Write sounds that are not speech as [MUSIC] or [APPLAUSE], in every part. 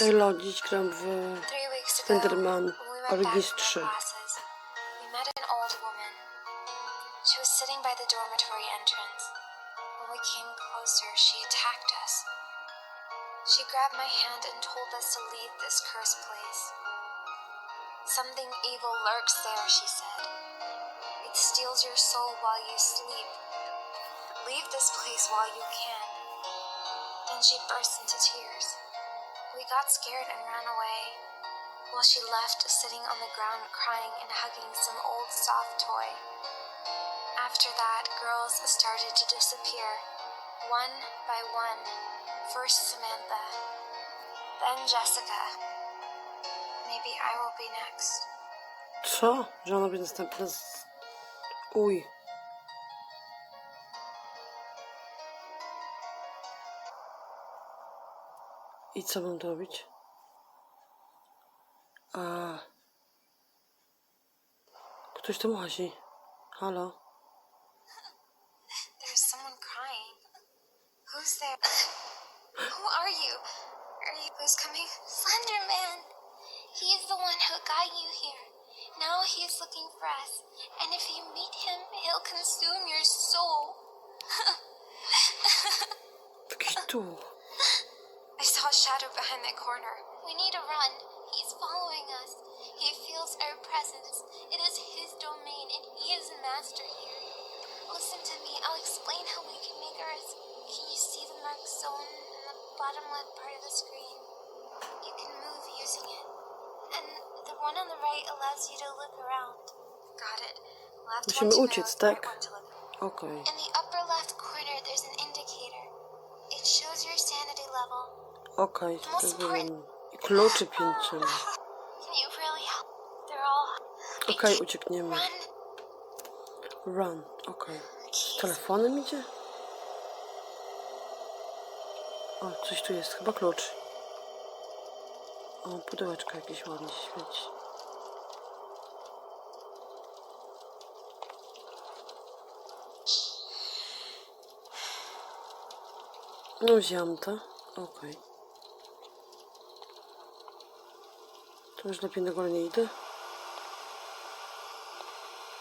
Elo, dziś gram w Slenderman Origins 3. we met an old woman. She was sitting by the dormitory entrance. When we came closer, she attacked us. She grabbed my hand and told us to leave this cursed place. Something evil lurks there, she said. It steals your soul while you sleep. Leave this place while you can. Then she burst into tears. We got scared and ran away. While she left sitting on the ground crying and hugging some old soft toy. After that, girls started to disappear, one by one. First Samantha, then Jessica. Maybe I will be next. Co? Że ona będzie następna z... Uj. I co mam tu robić? A... Ktoś tam łazi. Halo? There's someone crying. Who's there? Who are you? Are you who's coming? Slenderman. He's the one who got you here. Now he's looking for us. And if you meet him, he'll consume your soul. [LAUGHS] Jakiś tu. I saw a shadow behind that corner. We need to run. He's following us. He feels our presence. It is his domain, and he is master here. Listen to me. I'll explain how we can make our. es- Can you see the marked zone in the bottom left part of the screen? You can move using it. And the one on the right allows you to look around. Got it. Left Musimy one to uciec, move, tak? right one to look. Okej. In the upper left corner, there's an indicator. It shows your sanity level. Okej, to wiem. I kluczy all. Okej, uciekniemy. Run. Okej. Z telefonem idzie? O, coś tu jest. Chyba klucz. O, pudełeczko jakieś ładnie świeci. No, wziąłem to. Okej. To już lepiej na górę nie idę.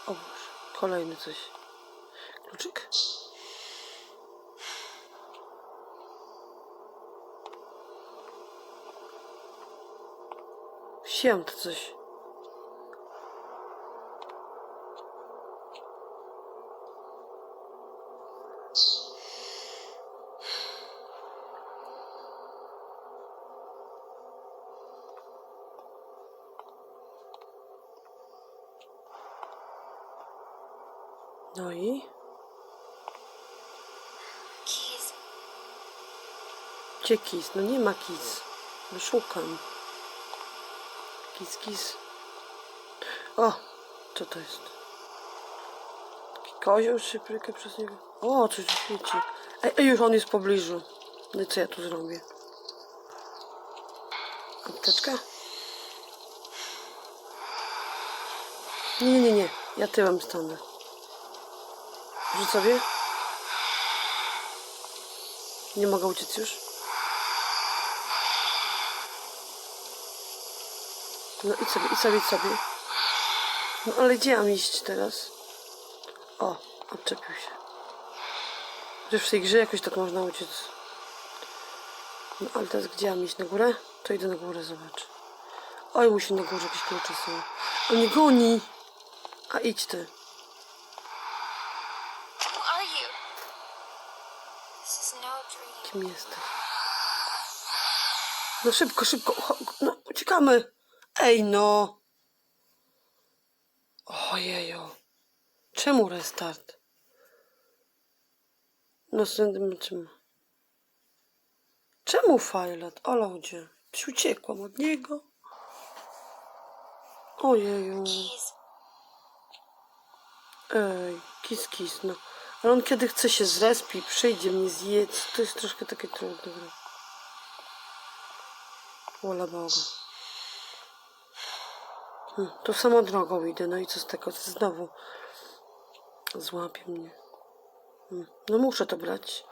O Boże, kolejny coś. Kluczyk? Wziąłem to coś. No i? Gdzie kis? No nie ma kis. No szukam. Kis, kis. O! Co to jest? Taki kozioł szybrykę przez niego. O, coś świeci. Ej, ej, już on jest w pobliżu. No i co ja tu zrobię? Apteczka? Nie, nie, nie, nie. Ja tyłem stanę. Rzuć sobie? Nie mogę uciec już? No idź sobie, idź sobie, idź sobie. No ale gdzie mam iść teraz? O, odczepił się. Przecież w tej grze jakoś tak można uciec. No ale teraz gdzie mam iść? Na górę? To idę na górę, zobacz. Oj, musi na górze jakieś klucze są. On nie goni! A idź ty. Who are you? This is no dream. Kim? No szybko, szybko. No, uciekamy. Ej, no. Ojeju. Czemu restart? No, z czym? Czemu Filet? O ludzie. Uciekłam od niego? Ojeju. Ej, kis, kis, no. Ale on kiedy chce się zrespi, przyjdzie mnie zjeść. To jest troszkę takie trudne. Wola Boga. Hm, tu samą drogą idę, no i co z tego? Znowu złapie mnie. Hmm, no muszę to brać.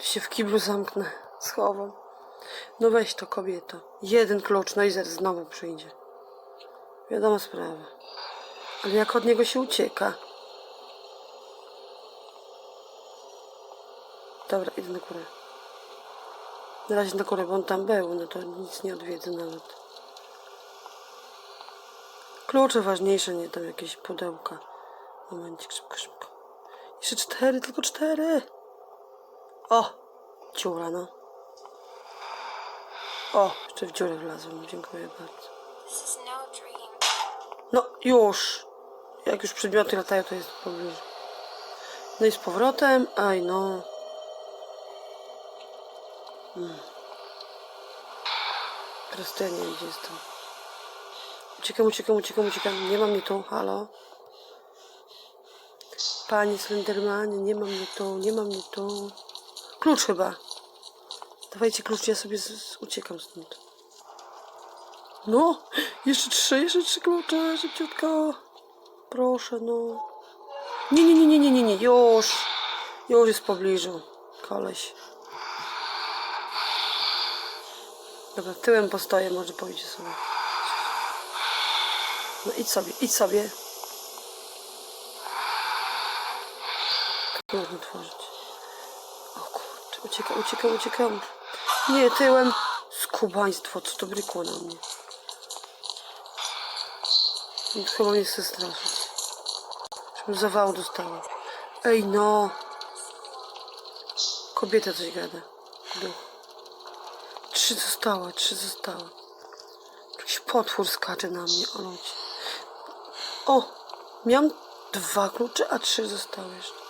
Się w kiblu zamknę, schowam. No weź to, kobieto. Jeden klucz, no i zaraz znowu przyjdzie. Wiadoma sprawa. Ale jak od niego się ucieka? Dobra, idę na górę. Na razie na górę, bo on tam był, no to nic nie odwiedzę nawet. Klucze ważniejsze, nie tam jakieś pudełka. Momencik, szybko, szybko. Jeszcze cztery, tylko cztery. O! Dziura, no. O, jeszcze w dziurę wlazłem. Dziękuję bardzo. No. No, już. Jak już przedmioty latają, to jest pobliżu. No i z powrotem. Aj, no. Mm. Teraz to ja nie wiem, gdzie jestem. Uciekam, uciekam, uciekam, uciekam. Nie ma mnie tu. Halo? Panie Slendermanie, nie ma mnie tu, nie ma mnie tu. Klucz chyba. Dawajcie klucz, ja sobie z, z, uciekam stąd. No, jeszcze trzy, jeszcze trzy klucze, szybciutko. Proszę, no. Nie, nie, nie, nie, nie, nie, nie, już. Już jest w pobliżu. Koleś. Dobra, tyłem postoję, może pójdzie sobie. No idź sobie, idź sobie. Można tworzyć? O kurczę, uciekam, uciekam, uciekam. Nie, tyłem. Skubaństwo, co to brykło na mnie. Chyba mnie chce straszyć. Żebym zawału dostała. Ej no. Kobieta coś gada. Duch. Trzy została, trzy została. Jakiś potwór skacze na mnie, o ludzie. O! Miałam dwa klucze, a trzy zostały jeszcze.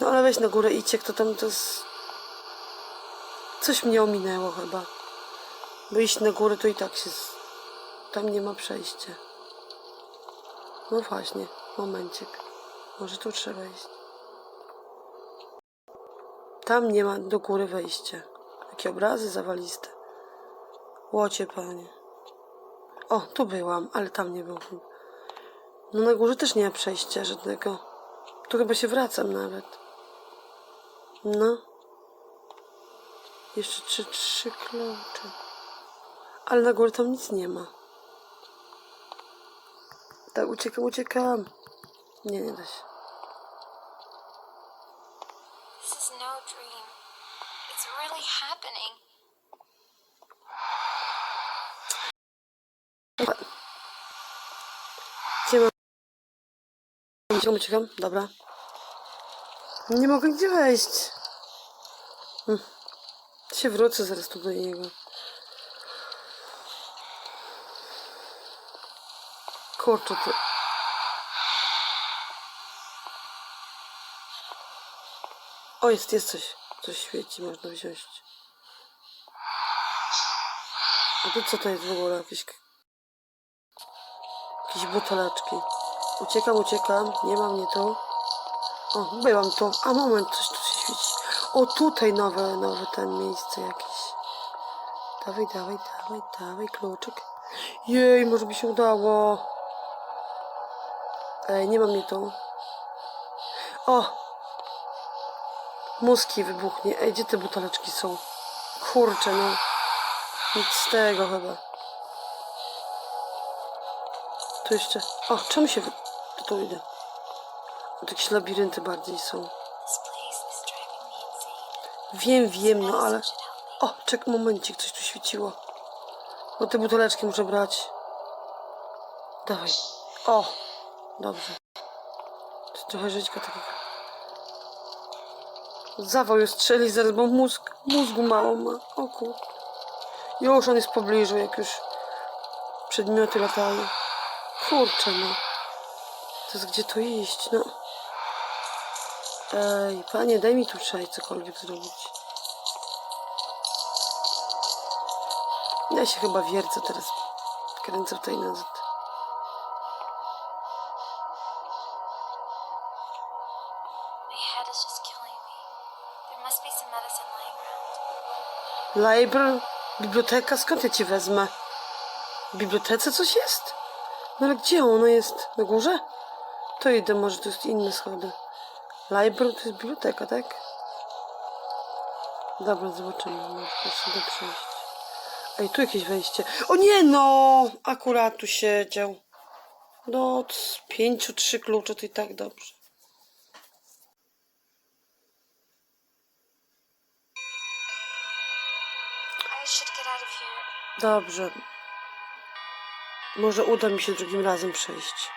No ale weź na górę idźcie, kto tam to jest... Coś mnie ominęło chyba. Bo iść na górę to i tak się... z- Tam nie ma przejścia. No właśnie, momencik. Może tu trzeba iść. Tam nie ma do góry wejścia. Jakie obrazy zawaliste. Łocie, panie. O, tu byłam, ale tam nie było. No na górze też nie ma przejścia żadnego. Tu chyba się wracam nawet. No. Jeszcze trzy, trzy klucze. Ale na górę tam nic nie ma. Tak, uciekam, uciekam. Nie, nie da się. This is no dream. It's really happening. Gdzie mam? Uciekam, uciekam. Dobra. Nie mogę gdzie wejść. Hm. Się wrócę zaraz tu do niego. Kurczę, to... O, jest, jest coś. Coś świeci, można wziąć. A to co to jest w ogóle? Jakieś... Jakieś buteleczki. Uciekam, uciekam. Nie ma mnie tu. O, byłam tu. A moment, coś tu się świeci. O, tutaj nowe, nowe ten miejsce jakieś. Dawaj, dawaj, dawaj, dawaj, kluczyk. Jej, może by się udało. Ej, nie ma mnie tu. O! Mózgi wybuchnie. Ej, gdzie te buteleczki są? Kurczę, no. Nic z tego chyba. Tu jeszcze... O, czemu się... Tu idę. To jakieś labirynty bardziej są. Wiem, wiem, no ale... O, czek, momencik, coś tu świeciło. Bo te buteleczki muszę brać. Dawaj. O, dobrze. To trochę żyćka takiego. Zawał już strzeli zaraz, bo mózg, mózgu mało ma. O kur... Już on jest w pobliżu, jak już przedmioty latają. Kurczę, no. To jest gdzie tu iść, no. Ej, panie, daj mi tu przejść, cokolwiek zrobić. Ja się chyba wiercę teraz. Kręcę lying around. Library? Biblioteka? Skąd ja ci wezmę? W bibliotece coś jest? No ale gdzie ono jest? Na górze? To idę, może to jest inne schody. Library to jest biblioteka, tak? Dobra, zobaczymy. To się przejść. Ej, tu jakieś wejście. O nie no! Akurat tu siedział. No, pięciu, trzy klucze, to i tak dobrze. Dobrze. Może uda mi się drugim razem przejść.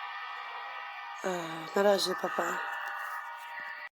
E, na razie, papa.